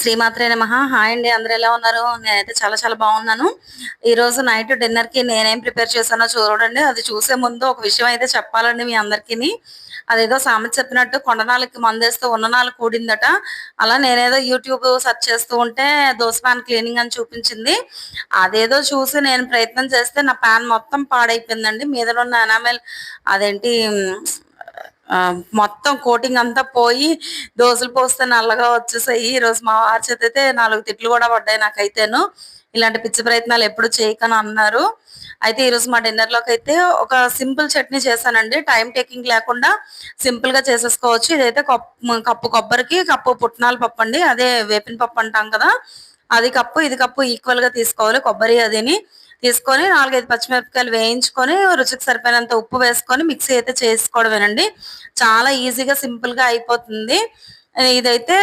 శ్రీమాత్రే నమ. హాయ్ అండి అందరు ఎలా ఉన్నారు? నేనైతే చాలా చాలా బాగున్నాను. ఈ రోజు నైట్ డిన్నర్కి నేనేం ప్రిపేర్ చేశానో చూడండి. అది చూసే ముందు ఒక విషయం అయితే చెప్పాలండి మీ అందరికీ అదేదో సామెత చెప్పినట్టు కొండనాలకి మందేస్తే ఉన్ననాలు కూడిందట. అలా నేనేదో యూట్యూబ్ సెర్చ్ చేస్తూ ఉంటే దోశ ప్యాన్ క్లీనింగ్ అని చూపించింది. అదేదో చూసి నేను ప్రయత్నం చేస్తే నా ప్యాన్ మొత్తం పాడైపోయిందండి. మీద ఉన్న ఎనామెల్ అదేంటి మొత్తం కోటింగ్ అంతా పోయి దోశలు పోస్తే నల్లగా వచ్చేసాయి. ఈ రోజు మా వారి చేత నాలుగు తిట్లు కూడా పడ్డాయి నాకైతేను. ఇలాంటి పిచ్చి ప్రయత్నాలు ఎప్పుడు చేయకని అన్నారు. అయితే ఈరోజు మా డిన్నర్లోకి అయితే ఒక సింపుల్ చట్నీ చేశానండి. టైం టేకింగ్ లేకుండా సింపుల్గా చేసేసుకోవచ్చు. ఇదైతే కప్పు కప్పు కొబ్బరికి కప్పు పుట్నాల పప్పు అండి. అదే వేపిన పప్పు అంటాం కదా. అది కప్పు ఇది కప్పు ఈక్వల్గా తీసుకోవాలి కొబ్బరి అదిని. తీసుకొని నాలుగైదు పచ్చిమిరపకాయలు వేయించుకొని రుచికి సరిపోయినంత ఉప్పు వేసుకొని మిక్సీ అయితే చేసుకోవడమేనండి. చాలా ఈజీగా సింపుల్గా అయిపోతుంది. ఇదైతే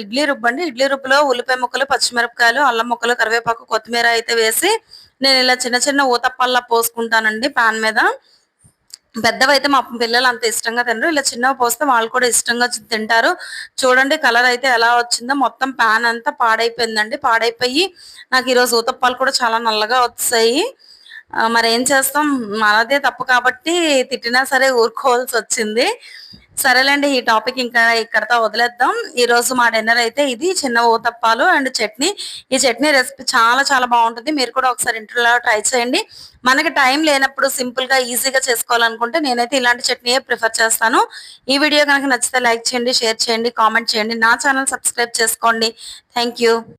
ఇడ్లీ రుబ్బు అండి. ఇడ్లీ రుబ్బులో ఉల్లిపాయ ముక్కలు పచ్చిమిరపకాయలు అల్లం ముక్కలు కరివేపాకు కొత్తిమీర అయితే వేసి నేను ఇలా చిన్న చిన్న ఊతప్పల్లా పోసుకుంటానండి పాన్ మీద. పెద్దవైతే మా పిల్లలు అంత ఇష్టంగా తినరు. ఇలా చిన్నవి పోస్తే వాళ్ళు కూడా ఇష్టంగా తింటారు. చూడండి కలర్ అయితే ఎలా వచ్చిందో. మొత్తం ప్యాన్ అంతా పాడైపోయిందండి. పాడైపోయి నాకు ఈరోజు ఊతప్పాలు కూడా చాలా నల్లగా వచ్చాయి. మరి ఏం చేస్తాం? మనదే తప్పు కాబట్టి తిట్టినా సరే ఊరుకోవాల్సి వచ్చింది. సరేలేండి ఈ టాపిక్ ఇంకా ఇక్కడతో వదిలేద్దాం. ఈ రోజు మా డిన్నర్ అయితే ఇది చిన్న ఊతప్పాలు అండ్ చట్నీ. ఈ చట్నీ రెసిపీ చాలా చాలా బాగుంటుంది. మీరు కూడా ఒకసారి ఇంట్లో ట్రై చేయండి. మనకి టైం లేనప్పుడు సింపుల్గా ఈజీగా చేసుకోవాలనుకుంటే నేనైతే ఇలాంటి చట్నీయే ప్రిఫర్ చేస్తాను. ఈ వీడియో కనుక నచ్చితే లైక్ చేయండి షేర్ చేయండి కామెంట్ చేయండి. నా ఛానల్ సబ్స్క్రైబ్ చేసుకోండి. థ్యాంక్